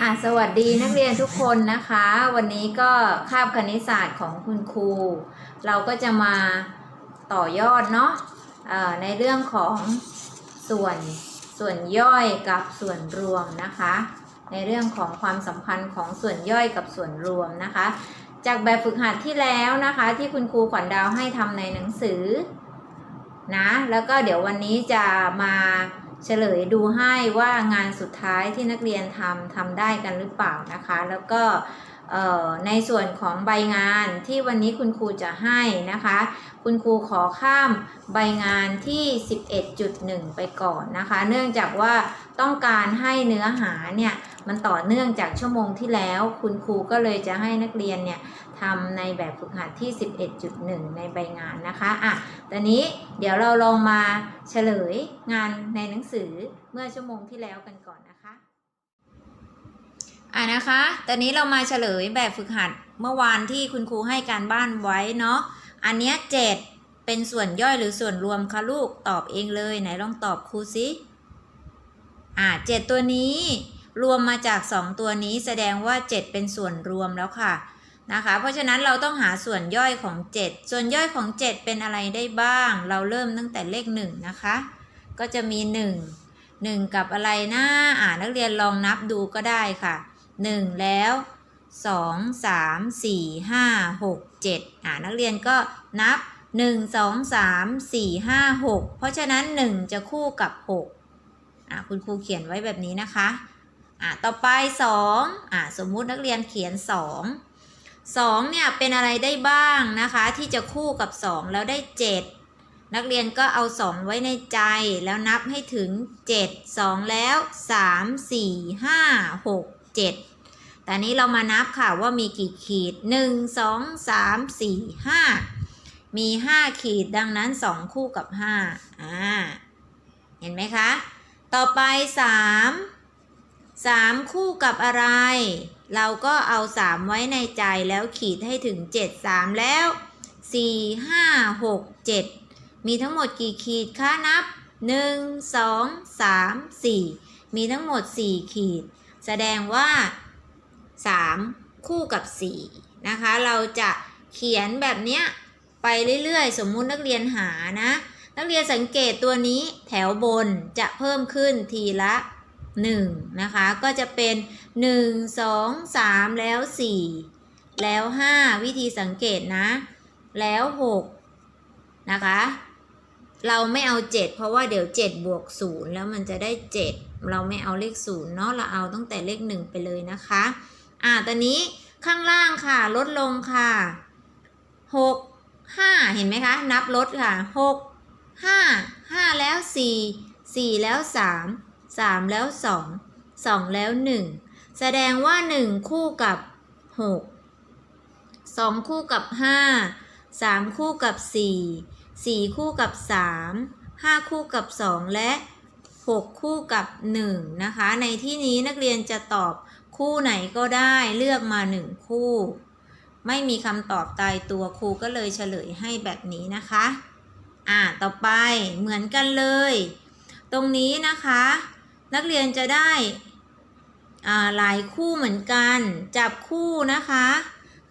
อะสวัสดีนักเรียนทุกคนนะคะ วันนี้ก็คาบคณิตศาสตร์ของคุณครู เราก็จะมาต่อยอดเนาะเอ่อในเรื่องของส่วนส่วนย่อยกับส่วนรวมนะคะ ในเรื่องของความสัมพันธ์ของส่วนย่อยกับส่วนรวมนะคะ จากแบบฝึกหัดที่แล้วนะคะ ที่คุณครูขวัญดาวให้ทำในหนังสือนะแล้วก็เดี๋ยววันนี้จะมา เฉลยดูให้ว่างานสุดท้ายที่นักเรียนทำทำได้กันหรือเปล่านะคะ แล้วก็ในส่วนของใบงานที่วันนี้คุณครูจะให้นะคะ คุณครูขอข้ามใบงานที่ 11.1 ไปก่อนนะคะ เนื่องจากว่าต้องการให้เนื้อหาเนี่ย มันต่อเนื่องจากชั่วโมงที่แล้ว คุณครูก็เลยจะให้นักเรียนเนี่ยทำในแบบฝึกหัดที่ 11.1 ในใบงานนะคะอะตอนนี้เดี๋ยวเราลองมาเฉลยงานในหนังสือเมื่อชั่วโมงที่แล้วกันก่อนนะคะอะนะคะ ตอนนี้เรามาเฉลยแบบฝึกหัดเมื่อวานที่คุณครูให้การบ้านไว้เนาะ อันเนี้ยเจ็ดเป็นส่วนย่อยหรือส่วนรวมคะลูกตอบเองเลยไหนลองตอบครูสิอ่าเจ็ดตัวนี้ รวมมาจากสองตัวนี้แสดงว่าเจ็ดเป็นส่วนรวมแล้วค่ะนะคะ เพราะฉะนั้นเราต้องหาส่วนย่อยของเจ็ดส่วนย่อยของเจ็ดเป็นอะไรได้บ้าง เราเริ่มตั้งแต่เลขหนึ่งนะคะ ก็จะมีหนึ่งหนึ่งกับอะไรนะอ่านักเรียนลองนับดูก็ได้ค่ะหนึ่งแล้วสองสามสี่ห้าหกเจ็ดอ่านักเรียนก็นับหนึ่งสองสามสี่ห้าหกเพราะฉะนั้นหนึ่งจะคู่กับหกอะคุณครูเขียนไว้แบบนี้นะคะ อะต่อไปสองอะสมมุตินักเรียนเขียนสองสองเนี่ยเป็นอะไรได้บ้างนะคะ ที่จะคู่กับสองแล้วได้เจ็ดนักเรียนก็เอาสองไว้ในใจแล้วนับให้ถึงเจ็ดสองแล้วสามสี่ห้าหกเจ็ดแต่นี้เรามานับค่ะว่ามีกี่ขีดหนึ่งสองสามสี่ห้ามี 5 ขีดดังนั้น 2 คู่กับ5อ่าเห็นไหมคะ ต่อไป 3 3คู่กับอะไร เราก็เอา3ไว้ในใจแล้วขีดให้ถึง7 3แล้ว4 5 6 7มีทั้งหมดกี่ขีดคะนับ1 2 3 4มีทั้งหมด4ขีด แสดงว่า3คู่กับ4นะคะ เราจะเขียนแบบเนี้ยไปเรื่อยๆ สมมุตินักเรียนหานะ นักเรียนสังเกตตัวนี้แถวบนจะเพิ่มขึ้นทีละ 1นะคะก็จะเป็น 1 2 3 แล้ว 4 แล้ว 5 วิธีสังเกตนะ แล้ว 6 นะคะ เราไม่เอา 7 เพราะว่าเดี๋ยว 7 บวก 0 แล้วมันจะได้ 7 เราไม่เอาเลข 0 เนาะเราเอาตั้งแต่เลข 1 ไปเลยนะคะอ่าตอนนี้ข้างล่างค่ะลดลงค่ะ6ห้าเห็นไหมคะ นับลดค่ะหกห้าห้าแล้วสี่สี่แล้วสามสามแล้วสองสองแล้วหนึ่งแสดงว่าหนึ่งคู่กับหกสองคู่กับห้าสามคู่กับสี่สี่คู่กับสามห้าคู่กับสองและหกคู่กับหนึ่งนะคะ ในที่นี้นักเรียนจะตอบคู่ไหนก็ได้เลือกมาหนึ่งคู่ ไม่มีคำตอบตายตัวครูก็เลยเฉลยให้แบบนี้นะคะ อ่า ต่อไปเหมือนกันเลย ตรงนี้นะคะ นักเรียนจะได้หลายคู่เหมือนกัน จับคู่นะคะ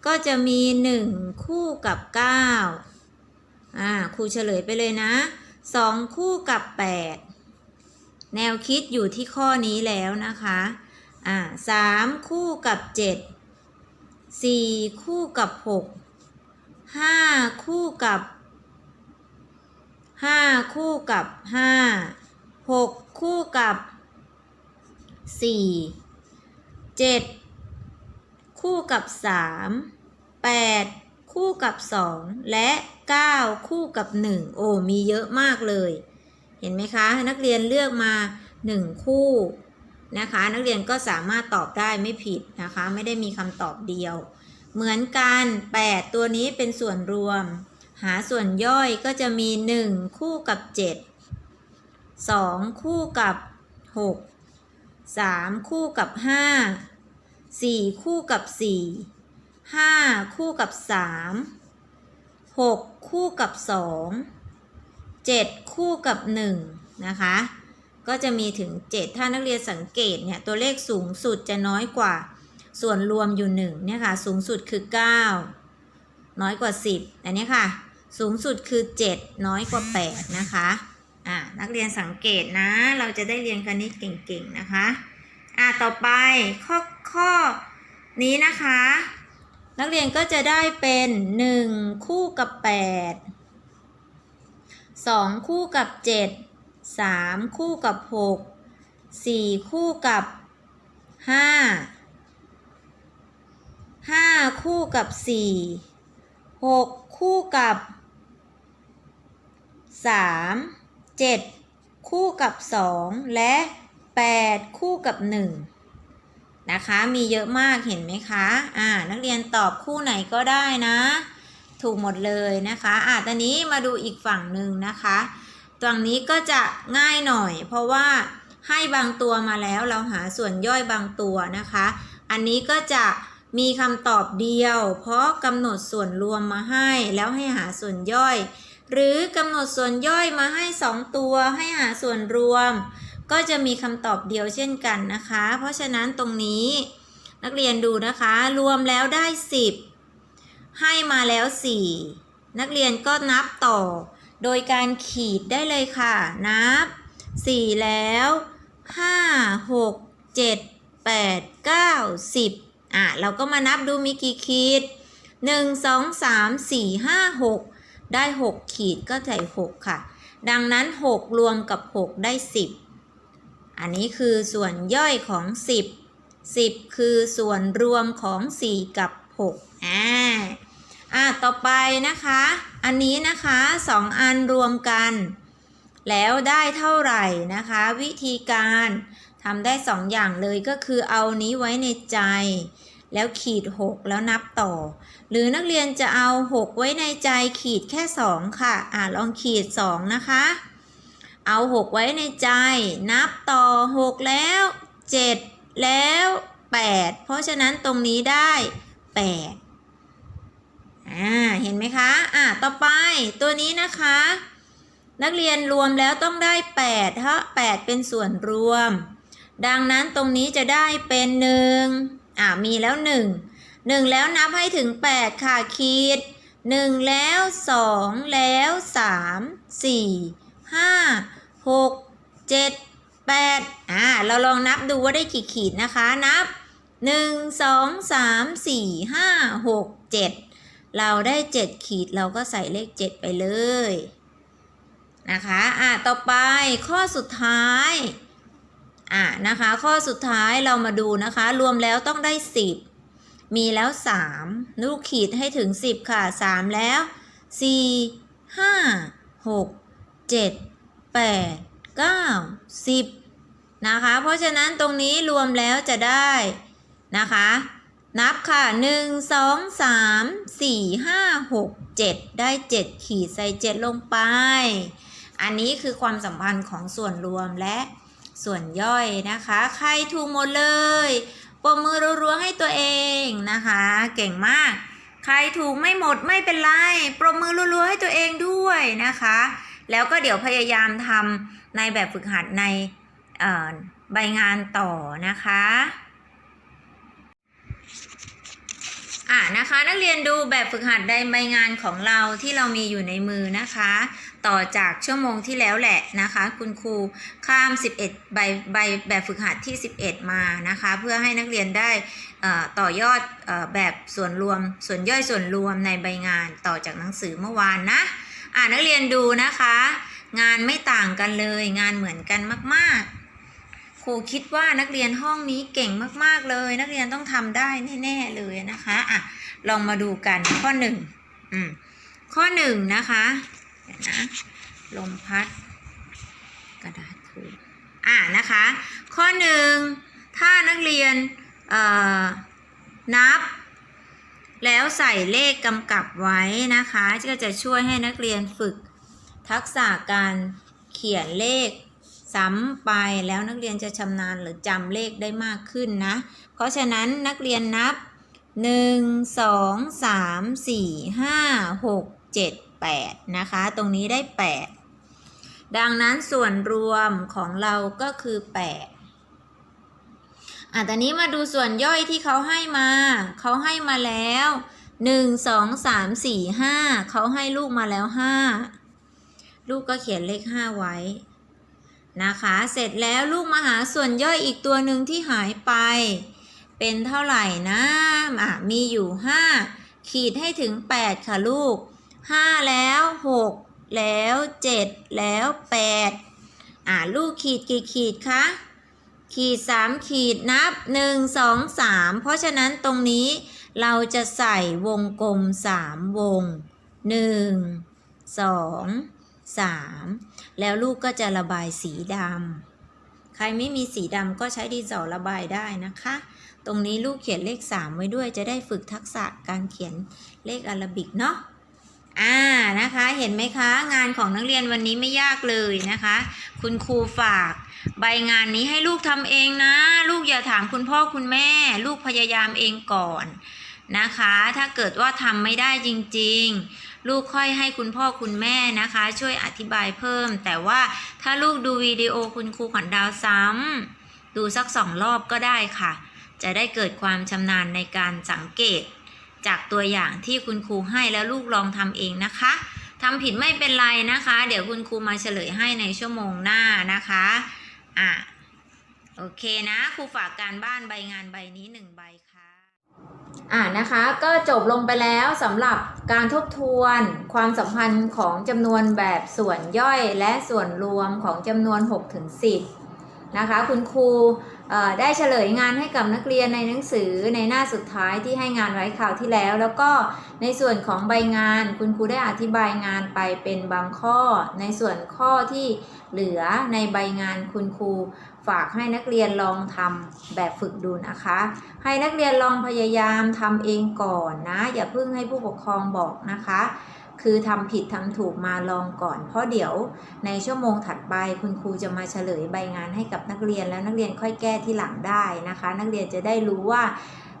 ก็จะมี 1 คู่กับ9อ่าครูเฉลยไปเลยนะ 2 คู่กับ 8 แนวคิดอยู่ที่ข้อนี้แล้วนะคะอ่าสามคู่กับ7สี่คู่กับหกห้าคู่กับห้าคู่กับห้าหกคู่กับ สี่เจ็ดคู่กับสามแปดคู่กับสองและเก้าคู่กับหนึ่งโอ้มีเยอะมากเลย เห็นไหมคะนักเรียนเลือกมาหนึ่งคู่นะคะ นักเรียนก็สามารถตอบได้ไม่ผิดนะคะ ไม่ได้มีคำตอบเดียว เหมือนกัน 8 ตัวนี้เป็นส่วนรวม หาส่วนย่อยก็จะมี 1 คู่กับ 7 2 คู่กับ 6 3คู่กับ5 4คู่กับ4 5คู่กับ3 6คู่กับ2 7คู่กับ1นะคะ ก็จะมีถึง7ถ้านักเรียนสังเกตเนี่ยตัวเลขสูงสุดจะน้อยกว่าส่วนรวมอยู่1เนี่ยค่ะสูงสุดคือ 9 น้อยกว่า 10 อันนี้ค่ะ สูงสุดคือ 7 น้อยกว่า 8 นะคะ นักเรียนสังเกตนะ เราจะได้เรียนคณิตเก่งๆนะคะ อ่าต่อไปข้อข้อนี้นะคะ นักเรียนก็จะได้เป็น 1 คู่กับ 8 2 คู่กับ 7 3 คู่กับ 6 4 คู่กับ 5 5 คู่กับ 4 6 คู่กับ 3 7 คู่กับ 2 และ 8 คู่กับ 1 นะคะ มีเยอะมากเห็นไหมคะอ่านักเรียนตอบคู่ไหนก็ได้นะ ถูกหมดเลยนะคะอ่าตอนนี้มาดูอีกฝั่งหนึ่งนะคะตรงนี้ก็จะง่ายหน่อย เพราะว่าให้บางตัวมาแล้วเราหาส่วนย่อยบางตัวนะคะ อันนี้ก็จะมีคำตอบเดียว เพราะกำหนดส่วนรวมมาให้แล้วให้หาส่วนย่อย หรือกำหนดส่วนย่อยมาให้ 2 ตัวให้หาส่วนรวม ก็จะมีคำตอบเดียวเช่นกันนะคะ เพราะฉะนั้นตรงนี้ นักเรียนดูนะคะ รวมแล้วได้ 10 ให้มาแล้ว 4 นักเรียนก็นับต่อ โดยการขีดได้เลยค่ะ นับ 4 แล้ว 5 6 7 8 9 10อะเราก็มานับดูมีกี่ขีด 1 2 3 4 5 6 ได้ 6 ขีดก็ใส่ 6 ค่ะ ดังนั้น 6 รวมกับ 6 ได้ 10 อันนี้คือส่วนย่อยของ 10 10 คือส่วนรวมของ 4 กับ 6 อ่า อะต่อไปนะคะ อันนี้นะคะ 2 อันรวมกัน แล้วได้เท่าไหร่นะคะ วิธีการทำได้ 2 อย่างเลยก็คือเอานี้ไว้ในใจ แล้วขีด 6 แล้วนับต่อ หรือนักเรียนจะเอา 6 ไว้ในใจขีดแค่ 2 ค่ะ อ่าลองขีด 2 นะคะ เอา 6 ไว้ในใจ นับต่อ 6 แล้ว 7 แล้ว 8 เพราะฉะนั้นตรงนี้ได้ 8 อ่า เห็นไหมคะ อ่าต่อไปตัวนี้นะคะ นักเรียนรวมแล้วต้องได้8ถ้าะ8เป็นส่วนรวม ดังนั้นตรงนี้จะได้เป็น 1 อ่ามีแล้ว 1 1 แล้วนับให้ถึง 8 ค่ะขีด1 แล้ว 2 แล้ว 3 4 5 6 7 8อ่าเราลองนับดูว่าได้กี่ขีดนะคะ นับ 1 2 3 4 5 6 7 เราได้ 7 ขีดเราก็ใส่เลข 7 ไปเลยนะคะ อะต่อไปข้อสุดท้าย อะนะคะ ข้อสุดท้ายเรามาดูนะคะ รวมแล้วต้องได้ 10 มีแล้ว 3 ลูกขีดให้ถึง 10 ค่ะ 3 แล้ว 4 5 6 7 8 9 10 นะคะ เพราะฉะนั้นตรงนี้รวมแล้วจะได้นะคะ นับค่ะ 1 2 3 4 5 6 7 ได้ 7 ขีดใส่ 7 ลงไป อันนี้คือความสัมพันธ์ของส่วนรวมและ ส่วนย่อยนะคะ ใครถูกหมดเลยปรบมือรัวๆให้ตัวเองนะคะ เก่งมาก ใครถูกไม่หมดไม่เป็นไรปรบมือรัวๆให้ตัวเองด้วยนะคะ แล้วก็เดี๋ยวพยายามทำในแบบฝึกหัดในใบงานต่อนะคะอ่านะคะนักเรียนดูแบบฝึกหัดในใบงานของเราที่เรามีอยู่ในมือนะคะ ต่อจากชั่วโมงที่แล้วแหละนะคะ คุณครูข้าม 11 ใบใบแบบฝึกหัดที่ 11 มานะคะ เพื่อให้นักเรียนได้ต่อยอดอแบบส่วนรวมส่วนย่อยส่วนรวมในใบงานต่อจากหนังสือเมื่อวานนะอ่านักเรียนดูนะคะ งานไม่ต่างกันเลย งานเหมือนกันมาก ๆ ครูคิดว่านักเรียนห้องนี้เก่งมากๆเลย นักเรียนต้องทำได้แน่ๆเลยนะคะอะลองมาดูกันข้อหนึ่งอืมข้อหนึ่งนะคะ นะลมพัด กระดาษครูอะนะคะ ข้อหนึ่งถ้านักเรียนนับ แล้วใส่เลขกำกับไว้นะคะก็จะช่วยให้นักเรียนฝึก ทักษะการเขียนเลขซ้ำไปแล้วนักเรียนจะชำนาญหรือจำเลขได้มากขึ้นนะ เพราะฉะนั้นนักเรียนนับ 1 2 3 4 5 6 7 8 นะคะ ตรงนี้ได้ 8 ดังนั้นส่วนรวมของเราก็คือ 8 อะตอนนี้มาดูส่วนย่อยที่เขาให้มา เขาให้มาแล้ว 1 2 3 4 5 เขาให้ลูกมาแล้ว 5 ลูกก็เขียนเลข 5 ไว้นะคะ เสร็จแล้วลูกมาหาส่วนย่อยอีกตัวหนึ่งที่หายไป เป็นเท่าไหร่นะอะมีอยู่ 5 ขีดให้ถึง 8 ค่ะลูก 5แล้ว6แล้ว7แล้ว8อะลูกขีดกี่ขีดคะขีด3ขีดนับ1 2 3เพราะฉะนั้นตรงนี้เราจะใส่วงกลม3วง1 2 3แล้วลูกก็จะระบายสีดำใครไม่มีสีดำก็ใช้ดินสอระบายได้นะคะ ตรงนี้ลูกเขียนเลข 3 ไว้ด้วยจะได้ฝึกทักษะการเขียนเลขอาราบิกเนาะ อ่านะคะเห็นไหมคะงานของนักเรียนวันนี้ไม่ยากเลยนะคะ คุณครูฝาก ใบงานนี้ให้ลูกทำเองนะ ลูกอย่าถามคุณพ่อคุณแม่ ลูกพยายามเองก่อนนะคะ ถ้าเกิดว่าทำไม่ได้จริง ๆ ลูกค่อยให้คุณพ่อคุณแม่นะคะ ช่วยอธิบายเพิ่ม แต่ว่าถ้าลูกดูวิดีโอคุณครูขวัญดาวซ้ำดูสักสองรอบก็ได้ค่ะ จะได้เกิดความชำนาญในการสังเกต จากตัวอย่างที่คุณครูให้แล้วลูกลองทำเองนะคะทำผิดไม่เป็นไรนะคะ เดี๋ยวคุณครูมาเฉลยให้ในชั่วโมงหน้านะคะอะโอเคนะครูฝากการบ้านใบงานใบนี้หนึ่งใบค่ะอ่านะคะก็จบลงไปแล้วสำหรับการทบทวนความสัมพันธ์ของจำนวนแบบส่วนย่อยและส่วนรวมของจำนวน 6 ถึง 10 นะคะ คุณครู ได้เฉลยงานให้กับนักเรียนในหนังสือในหน้าสุดท้ายที่ให้งานไว้คราวที่แล้ว แล้วก็ในส่วนของใบงานคุณครูได้อธิบายงานไปเป็นบางข้อ ในส่วนข้อที่เหลือในใบงานคุณครูฝากให้นักเรียนลองทำแบบฝึกดูนะคะ ให้นักเรียนลองพยายามทำเองก่อนนะ อย่าเพิ่งให้ผู้ปกครองบอกนะคะ คือทำผิดทำถูกมาลองก่อน เพราะเดี๋ยวในชั่วโมงถัดไปคุณครูจะมาเฉลยใบงานให้กับนักเรียนแล้วนักเรียนค่อยแก้ที่หลังได้นะคะ นักเรียนจะได้รู้ว่า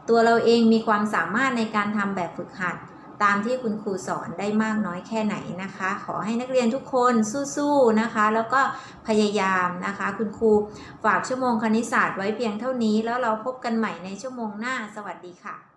ตัวเราเองมีความสามารถในการทำแบบฝึกหัด ตามที่คุณครูสอนได้มากน้อยแค่ไหนนะคะ ขอให้นักเรียนทุกคนสู้ๆนะคะ แล้วก็พยายามนะคะ คุณครูฝากชั่วโมงคณิตศาสตร์ไว้เพียงเท่านี้ แล้วเราพบกันใหม่ในชั่วโมงหน้า สวัสดีค่ะ